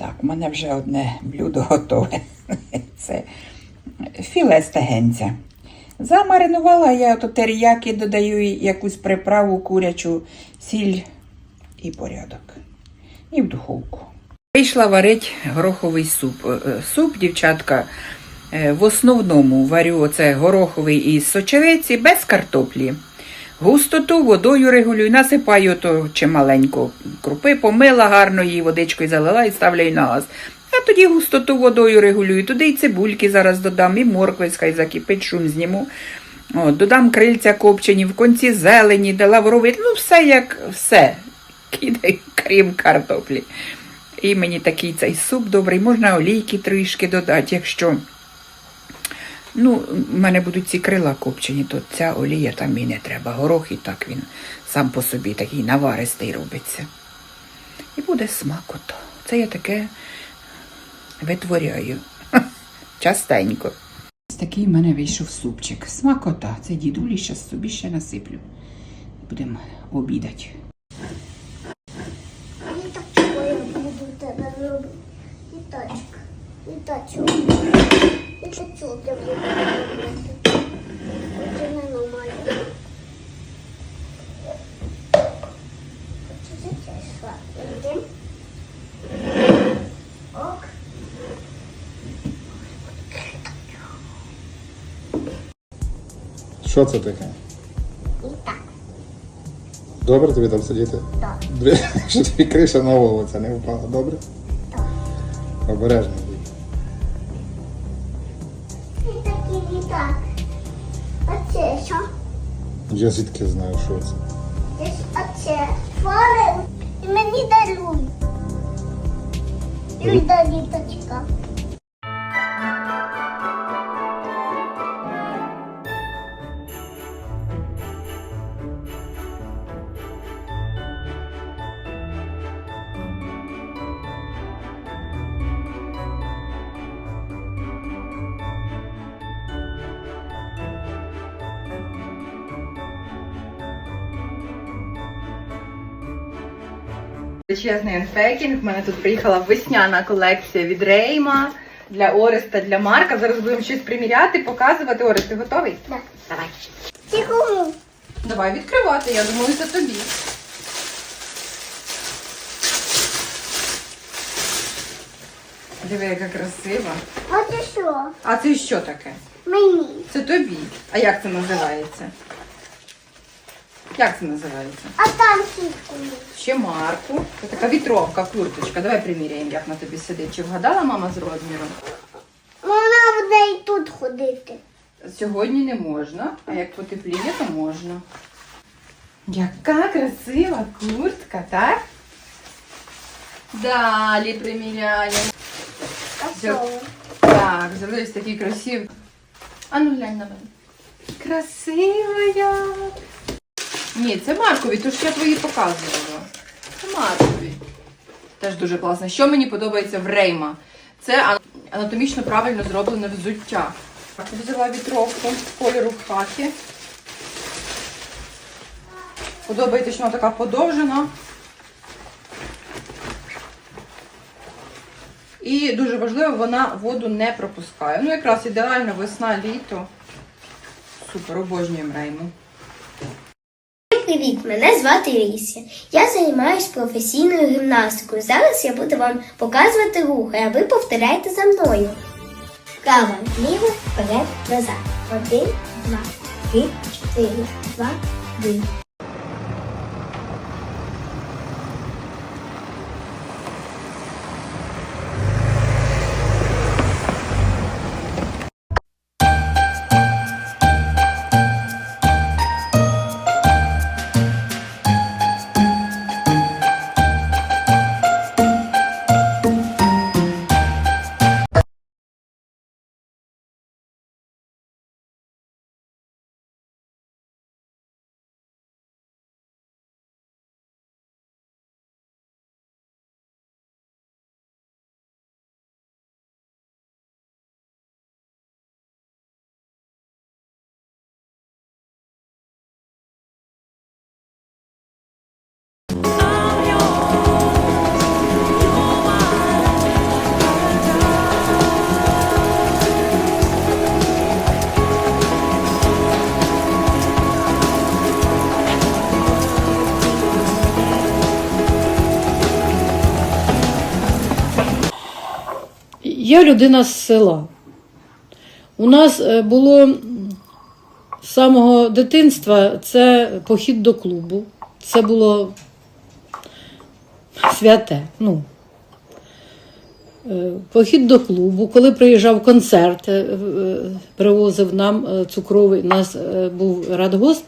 Так, у мене вже одне блюдо готове. Це філе стегенця. Замаринувала я теріяки, додаю якусь приправу курячу, сіль і порядок. І в духовку. Вийшла варити гороховий суп. Е, е, Суп, дівчатка, е, в основному варю оце гороховий із сочевиці без картоплі. Густоту водою регулюю, насипаю то чималенько крупи, помила гарно її водичкою залила і ставлю на газ. А тоді густоту водою регулюю. Туди і цибульки зараз додам, і моркви, хай закипить, шум зніму. От, додам крильця копчені, в конці зелені, де лавровий, ну все як все. Кидаю, крім картоплі. І мені такий цей суп добрий, можна олійки трішки додати, якщо. Ну, в мене будуть ці крила копчені, то ця олія там і не треба. Горох і так він сам по собі такий наваристий робиться. І буде смакото. Це я таке витворяю. Частенько. Ось такий в мене вийшов супчик. Смакота. Це дідулі, зараз собі ще насиплю. Будемо обідати. І так чого я буду тебе робити. І тачка. І тачок. І тачок я буду робити. Це не нормально. Це Що це таке? Так. Добре тобі там сидіти? Так. Дві- Що тобі криша на це не впала, добре? Так. Обережно. І такі і так. А це що? Я звідки знаю, що це. Десь оце. Фоли. І мені даруй. Люда діточка. Величезний анпекінг. У мене тут приїхала весняна колекція від Рейма для Ореста, для Марка. Зараз будемо щось приміряти, показувати. Орест, ти готовий? Так. Давай. Ти? Давай відкривати, я думаю, це тобі. Диви, яка красива. А це що? А це що таке? Мені. Це тобі. А як це називається? Як це називається? А там сітку. Ще Марку. Це така вітровка, курточка. Давай приміряємо, як на тобі сидить. Чи вгадала мама з розміром? Вона буде і тут ходити. Сьогодні не можна, а як потепліє, то можна. Яка красива куртка, так? Далі приміряємо. А Так, взяли ось такі красиві. А ну глянь на мене. Красива я. Ні, це Маркові, то ж я твої показувала. Це Маркові. Теж дуже класно. Що мені подобається в Рейма? Це анатомічно правильно зроблене взуття. Взяла вітровку кольору хакі. Подобається, що вона така подовжена. І дуже важливо, вона воду не пропускає. Ну, якраз ідеально весна, літо. Супер, обожнюємо рейму. Привіт, мене звати Рісія. Я займаюся професійною гімнастикою. Зараз я буду вам показувати рухи, а ви повторяйте за мною. Право, ліво, вперед, назад. Один, два, три, чотири, два, один. Я людина з села. У нас е, було з самого дитинства це похід до клубу. Це було святе. Ну, Е, Похід до клубу, коли приїжджав концерт, е, привозив нам цукровий, у нас був радгосп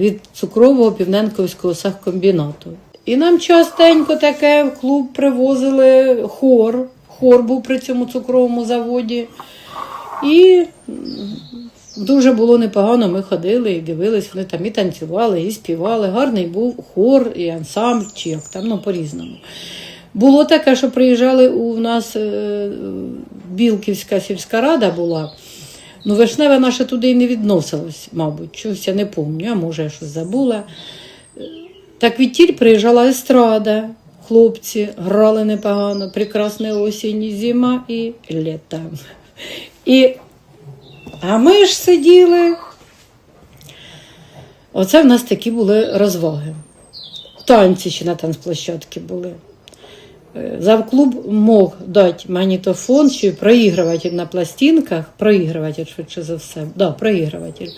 від цукрового півненковського сахкомбінату. І нам частенько таке в клуб привозили хор. Хор був при цьому цукровому заводі. І дуже було непогано. Ми ходили і дивились, вони там і танцювали, і співали. Гарний був хор, і ансамбль, чи як там, ну, по-різному. Було таке, що приїжджали у нас е, Білківська сільська рада була. Ну, Вишневе наше туди і не відносилось, мабуть. Чогось я не пам'ятаю, а може я щось забула. Так відтіль приїжджала естрада, хлопці грали непогано, прекрасна осінь, зима і літо. І, а ми ж сиділи. Оце в нас такі були розваги. Танці ще на танцплощадці були. Е, Завклуб мог дати магнітофон чи проігруватель на пластинках, проігруватель швидше за все, да, проігруватель,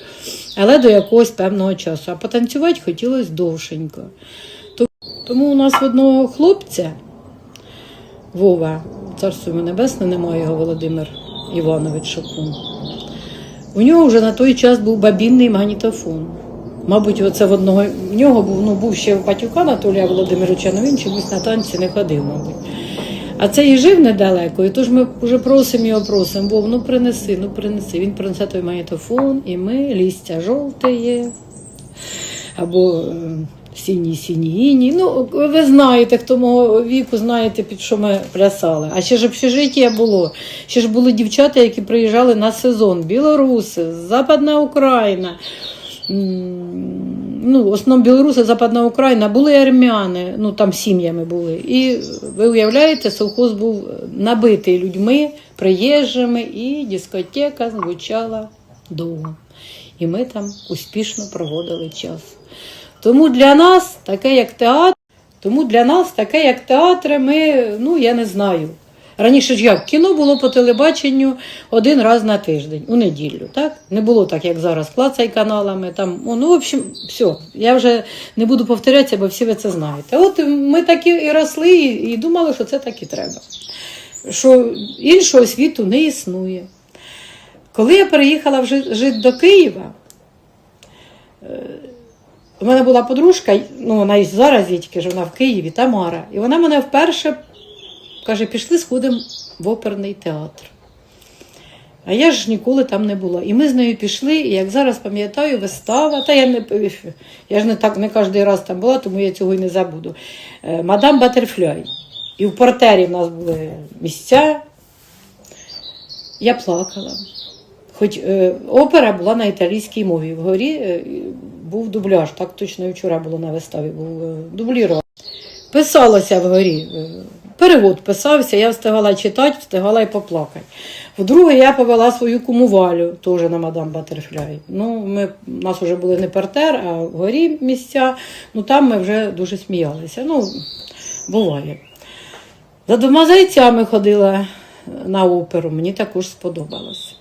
але до якогось певного часу. А потанцювати хотілося довшенько. То- Тому у нас в одного хлопця, Вова, царство йому небесне, немає його Володимир Іванович Шокун. У нього вже на той час був бабінний магнітофон. Мабуть, оце в одного в нього був, ну, був ще Патюка Анатолія Володимировича, але він чомусь на танці не ходив, мабуть. А це і жив недалеко, і тож ми вже просимо його, просимо, Вов, ну принеси, ну принеси. Він принесе той магнітофон, і ми лістя жовте є, або е, сіні сіні іні. Ну, ви знаєте, хто мого віку, знаєте, під що ми плясали. А ще ж общежиття було. Ще ж були дівчата, які приїжджали на сезон. Білоруси, Западна Україна. Ну, основному білоруси, Западна Україна, були армяни, ну там сім'ями були. І ви уявляєте, совхоз був набитий людьми, приїжджими, і дискотека звучала довго. І ми там успішно проводили час. Тому для нас таке, як театр, тому для нас таке, як театри, ми, ну я не знаю. Раніше ж як кіно було по телебаченню один раз на тиждень, у неділю, так? Не було так, як зараз, клацай каналами. Там, ну, в общем, все. Я вже не буду повторятися, бо всі ви це знаєте. От ми такі і росли, і, і думали, що це так і треба. Що іншого світу не існує. Коли я переїхала вже жити до Києва, е, у мене була подружка, ну вона і зараз є тільки ж вона в Києві, Тамара. І вона мене вперше каже, пішли сходимо в оперний театр. А я ж ніколи там не була. І ми з нею пішли, і як зараз пам'ятаю, вистава, та я не я ж не так не кожен раз там була, тому я цього й не забуду. Е, Мадам Батерфляй. І в портері в нас були місця. Я плакала. Хоч е, опера була на італійській мові. Вгорі е, був дубляж, так точно і вчора було на виставі, був е, дублірований. Писалося вгорі. Перевод писався, я встигала читати, встигала й поплакати. Вдруге, я повела свою куму Валю, теж на мадам Батерфляй. Ну, ми, у нас вже були не партер, а вгорі місця. Ну там ми вже дуже сміялися. Ну, буває. За двома зайцями ходила на оперу, мені також сподобалось.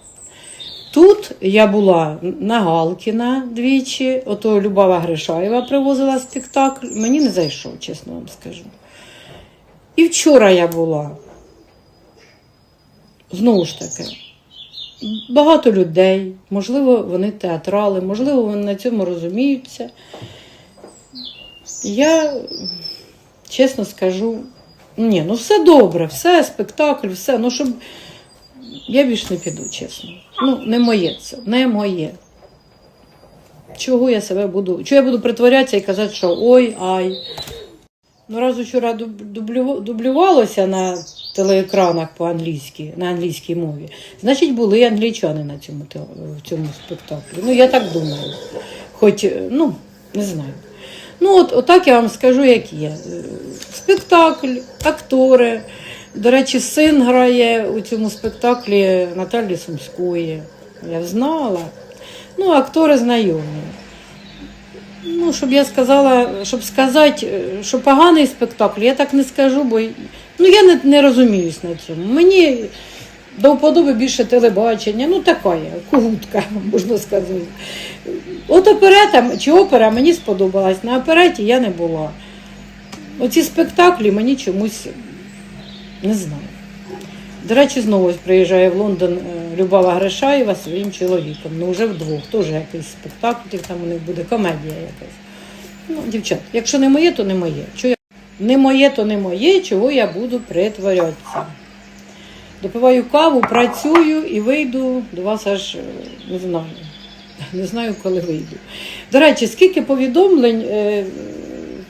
Тут я була на Галкіна двічі, ото Любава Гришаєва привозила спектакль. Мені не зайшов, чесно вам скажу. І вчора я була. Знову ж таки, багато людей, можливо, вони театрали, можливо, вони на цьому розуміються. Я, чесно скажу, ні, ну все добре, все, спектакль, все. Ну, щоб я більш не піду, чесно. Ну, не моє це, не моє. Чого я себе буду? Чого я буду притворятися і казати, що ой, ай. Ну, раз вчора дублю- дублювалося на телеекранах по-англійськи, на англійській мові, значить були англічани на цьому, в цьому спектаклі. Ну, я так думаю. Хоч, е, ну, не знаю. Ну, от, отак я вам скажу, як є. Е, Спектакль, актори. До речі, син грає у цьому спектаклі Наталі Сумської. Я знала. Ну, актори знайомі. Ну, щоб я сказала, щоб сказати, що поганий спектакль, я так не скажу, бо ну, я не, не розуміюсь на цьому. Мені до вподоби більше телебачення, ну така кугутка, можна сказати. От оперета чи опера мені сподобалась, на опереті я не була. Оці спектаклі мені чомусь не знаю. До речі, знову приїжджає в Лондон е, Любава Гришаєва зі своїм чоловіком. Ну, вже вдвох, теж якийсь спектакль, там у них буде комедія якась. Ну, дівчат, якщо не моє, то не моє. Чого я... Не моє, то не моє, чого я буду притворятися. Допиваю каву, працюю і вийду до вас аж е, не знаю. Не знаю, коли вийду. До речі, скільки повідомлень. е,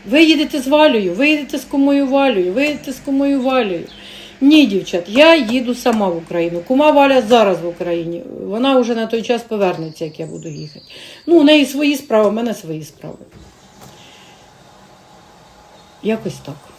Ви їдете з Валею, ви їдете з кумою Валею, ви їдете з кумою Валею. Ні, дівчат, я їду сама в Україну. Кума Валя зараз в Україні. Вона вже на той час повернеться, як я буду їхати. Ну, у неї свої справи, у мене свої справи. Якось так.